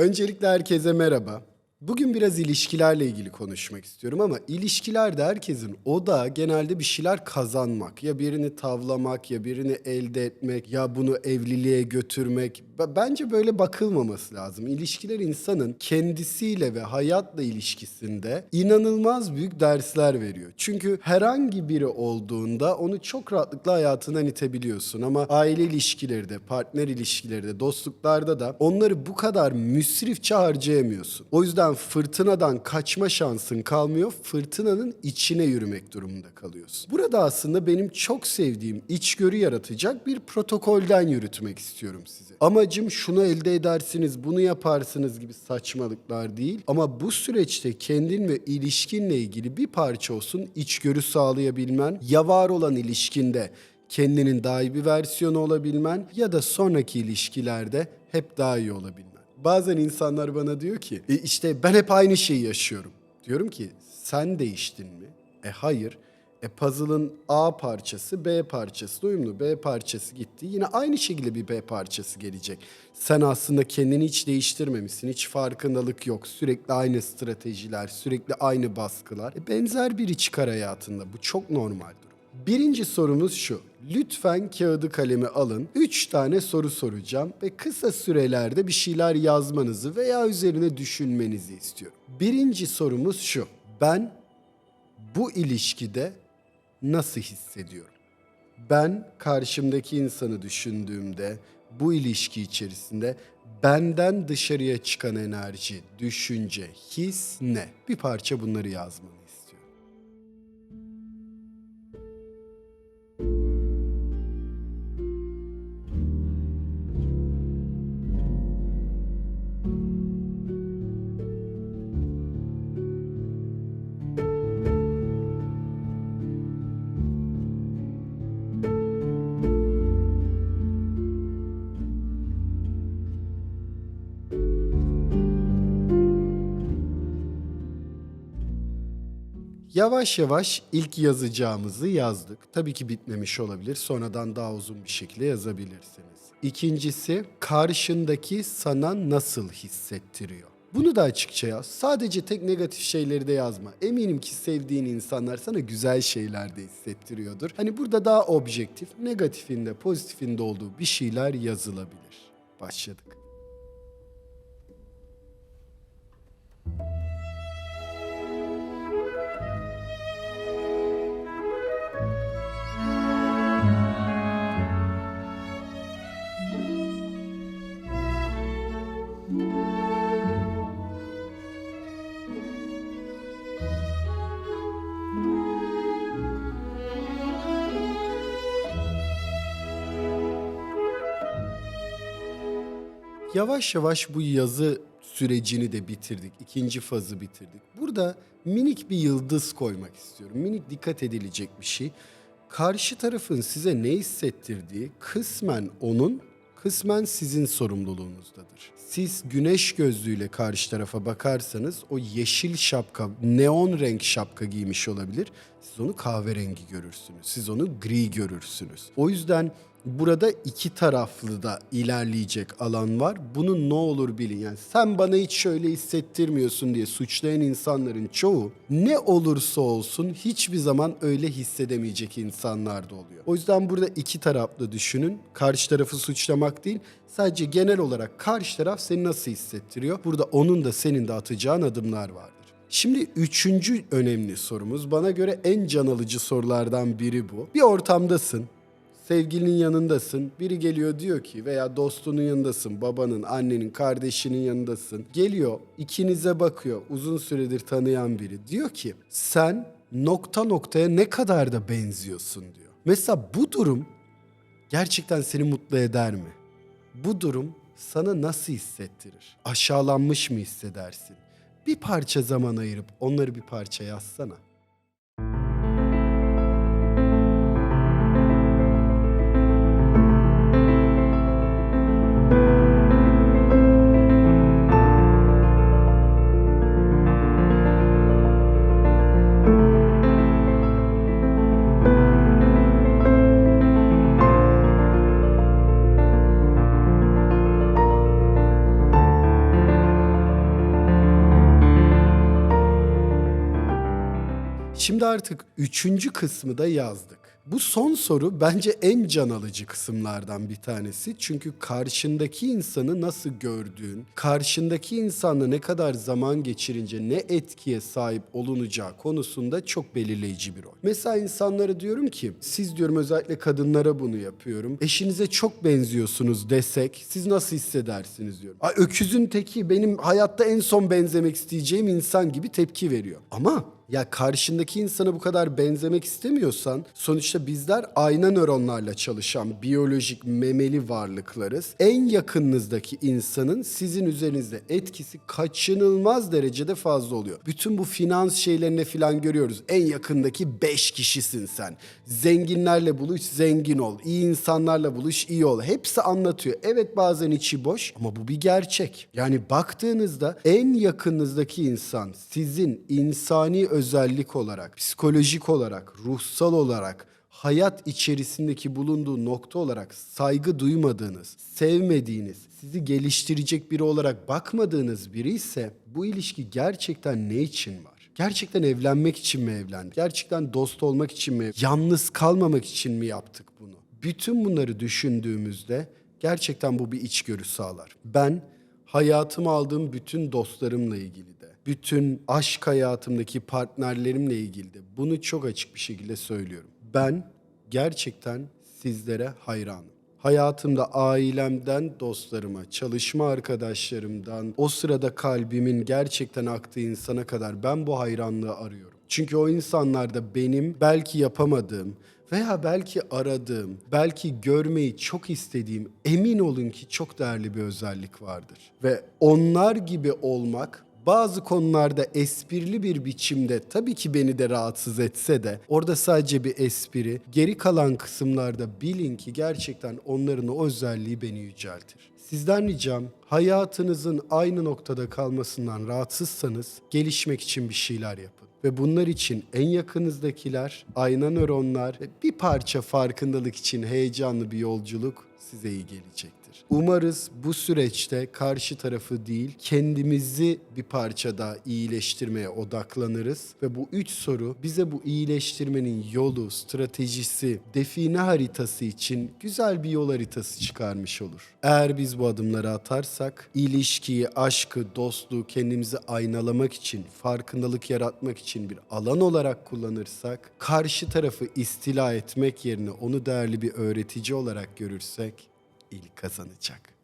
Öncelikle herkese merhaba. Bugün biraz ilişkilerle ilgili konuşmak istiyorum ama ilişkilerde herkesin odağı genelde bir şeyler kazanmak. Ya birini tavlamak, ya birini elde etmek, ya bunu evliliğe götürmek. Bence böyle bakılmaması lazım. İlişkiler insanın kendisiyle ve hayatla ilişkisinde inanılmaz büyük dersler veriyor. Çünkü herhangi biri olduğunda onu çok rahatlıkla hayatından itebiliyorsun ama aile ilişkileri de, partner ilişkileri de, dostluklarda da onları bu kadar müsrifçe harcayamıyorsun. O yüzden fırtınadan kaçma şansın kalmıyor, fırtınanın içine yürümek durumunda kalıyorsun. Burada aslında benim çok sevdiğim içgörü yaratacak bir protokolden yürütmek istiyorum size. Amacım şunu elde edersiniz, bunu yaparsınız gibi saçmalıklar değil ama bu süreçte kendin ve ilişkinle ilgili bir parça olsun içgörü sağlayabilmen, ya var olan ilişkinde kendinin daha iyi bir versiyonu olabilmen ya da sonraki ilişkilerde hep daha iyi olabilmen. Bazen insanlar bana diyor ki "E işte ben hep aynı şeyi yaşıyorum. Diyorum ki sen değiştin mi? E hayır. E puzzle'ın A parçası B parçası uyumlu. B parçası gitti. Yine aynı şekilde bir B parçası gelecek. Sen aslında kendini hiç değiştirmemişsin. Hiç farkındalık yok. Sürekli aynı stratejiler, sürekli aynı baskılar. E benzer biri çıkar hayatında. Bu çok normal durum. Birinci sorumuz şu. Lütfen kağıdı kalemi alın. Üç tane soru soracağım ve kısa sürelerde bir şeyler yazmanızı veya üzerine düşünmenizi istiyorum. Birinci sorumuz şu. Ben bu ilişkide nasıl hissediyorum? Ben karşımdaki insanı düşündüğümde bu ilişki içerisinde benden dışarıya çıkan enerji, düşünce, his ne? Bir parça bunları yazmanı istiyorum. Yavaş yavaş ilk yazacağımızı yazdık. Tabii ki bitmemiş olabilir. Sonradan daha uzun bir şekilde yazabilirsiniz. İkincisi karşındaki sana nasıl hissettiriyor? Bunu da açıkça yaz. Sadece tek negatif şeyleri de yazma. Eminim ki sevdiğin insanlar sana güzel şeyler de hissettiriyordur. Hani burada daha objektif, negatifinde, pozitifinde olduğu bir şeyler yazılabilir. Başladık. Yavaş yavaş bu yazı sürecini de bitirdik. İkinci fazı bitirdik. Burada minik bir yıldız koymak istiyorum. Minik dikkat edilecek bir şey. Karşı tarafın size ne hissettirdiği kısmen onun, kısmen sizin sorumluluğunuzdadır. Siz güneş gözlüğüyle karşı tarafa bakarsanız o yeşil şapka, neon renk şapka giymiş olabilir. Siz onu kahverengi görürsünüz. Siz onu gri görürsünüz. O yüzden burada iki taraflı da ilerleyecek alan var. Bunu ne olur bilin. Yani sen bana hiç şöyle hissettirmiyorsun diye suçlayan insanların çoğu ne olursa olsun hiçbir zaman öyle hissedemeyecek insanlar da oluyor. O yüzden burada iki taraflı düşünün. Karşı tarafı suçlamak değil. Sadece genel olarak karşı taraf seni nasıl hissettiriyor? Burada onun da senin de atacağın adımlar vardır. Şimdi üçüncü önemli sorumuz bana göre en can alıcı sorulardan biri bu. Bir ortamdasın, sevgilinin yanındasın. Biri geliyor diyor ki veya dostunun yanındasın, babanın, annenin, kardeşinin yanındasın. Geliyor, ikinize bakıyor, uzun süredir tanıyan biri. Diyor ki sen nokta noktaya ne kadar da benziyorsun diyor. Mesela bu durum gerçekten seni mutlu eder mi? Bu durum sana nasıl hissettirir? Aşağılanmış mı hissedersin? Bir parça zaman ayırıp onları bir parça yazsana. Şimdi artık üçüncü kısmı da yazdık. Bu son soru bence en can alıcı kısımlardan bir tanesi. Çünkü karşındaki insanı nasıl gördüğün, karşındaki insanla ne kadar zaman geçirince ne etkiye sahip olunacağı konusunda çok belirleyici bir rol. Mesela insanlara diyorum ki, siz diyorum özellikle kadınlara bunu yapıyorum. Eşinize çok benziyorsunuz desek siz nasıl hissedersiniz diyorum. Ay öküzün teki benim hayatta en son benzemek isteyeceğim insan gibi tepki veriyor. Ama ya karşındaki insana bu kadar benzemek istemiyorsan sonuçta bizler ayna nöronlarla çalışan biyolojik memeli varlıklarız. En yakınınızdaki insanın sizin üzerinizde etkisi kaçınılmaz derecede fazla oluyor. Bütün bu finans şeylerine falan görüyoruz. En yakındaki 5 kişisin sen. Zenginlerle buluş zengin ol. İyi insanlarla buluş iyi ol. Hepsi anlatıyor. Evet bazen içi boş ama bu bir gerçek. Yani baktığınızda en yakınınızdaki insan sizin insani özellik olarak, psikolojik olarak, ruhsal olarak hayat içerisindeki bulunduğu nokta olarak saygı duymadığınız, sevmediğiniz, sizi geliştirecek biri olarak bakmadığınız biri ise bu ilişki gerçekten ne için var? Gerçekten evlenmek için mi evlendik? Gerçekten dost olmak için mi? Yalnız kalmamak için mi yaptık bunu? Bütün bunları düşündüğümüzde gerçekten bu bir içgörü sağlar. Ben hayatıma aldığım bütün dostlarımla ilgili bütün aşk hayatımdaki partnerlerimle ilgili de bunu çok açık bir şekilde söylüyorum. Ben gerçekten sizlere hayranım. Hayatımda ailemden dostlarıma, çalışma arkadaşlarımdan, o sırada kalbimin gerçekten aktığı insana kadar ben bu hayranlığı arıyorum. Çünkü o insanlarda benim belki yapamadığım veya belki aradığım, belki görmeyi çok istediğim emin olun ki çok değerli bir özellik vardır. Ve onlar gibi olmak bazı konularda esprili bir biçimde tabii ki beni de rahatsız etse de orada sadece bir espri. Geri kalan kısımlarda bilin ki gerçekten onların o özelliği beni yüceltir. Sizden ricam hayatınızın aynı noktada kalmasından rahatsızsanız gelişmek için bir şeyler yapın. Ve bunlar için en yakınızdakiler, ayna nöronlar ve bir parça farkındalık için heyecanlı bir yolculuk size iyi gelecektir. Umarız bu süreçte karşı tarafı değil, kendimizi bir parça daha iyileştirmeye odaklanırız ve bu üç soru bize bu iyileştirmenin yolu, stratejisi, define haritası için güzel bir yol haritası çıkarmış olur. Eğer biz bu adımları atarsak, ilişkiyi, aşkı, dostluğu kendimizi aynalamak için, farkındalık yaratmak için bir alan olarak kullanırsak, karşı tarafı istila etmek yerine onu değerli bir öğretici olarak görürsek, il kazanacak.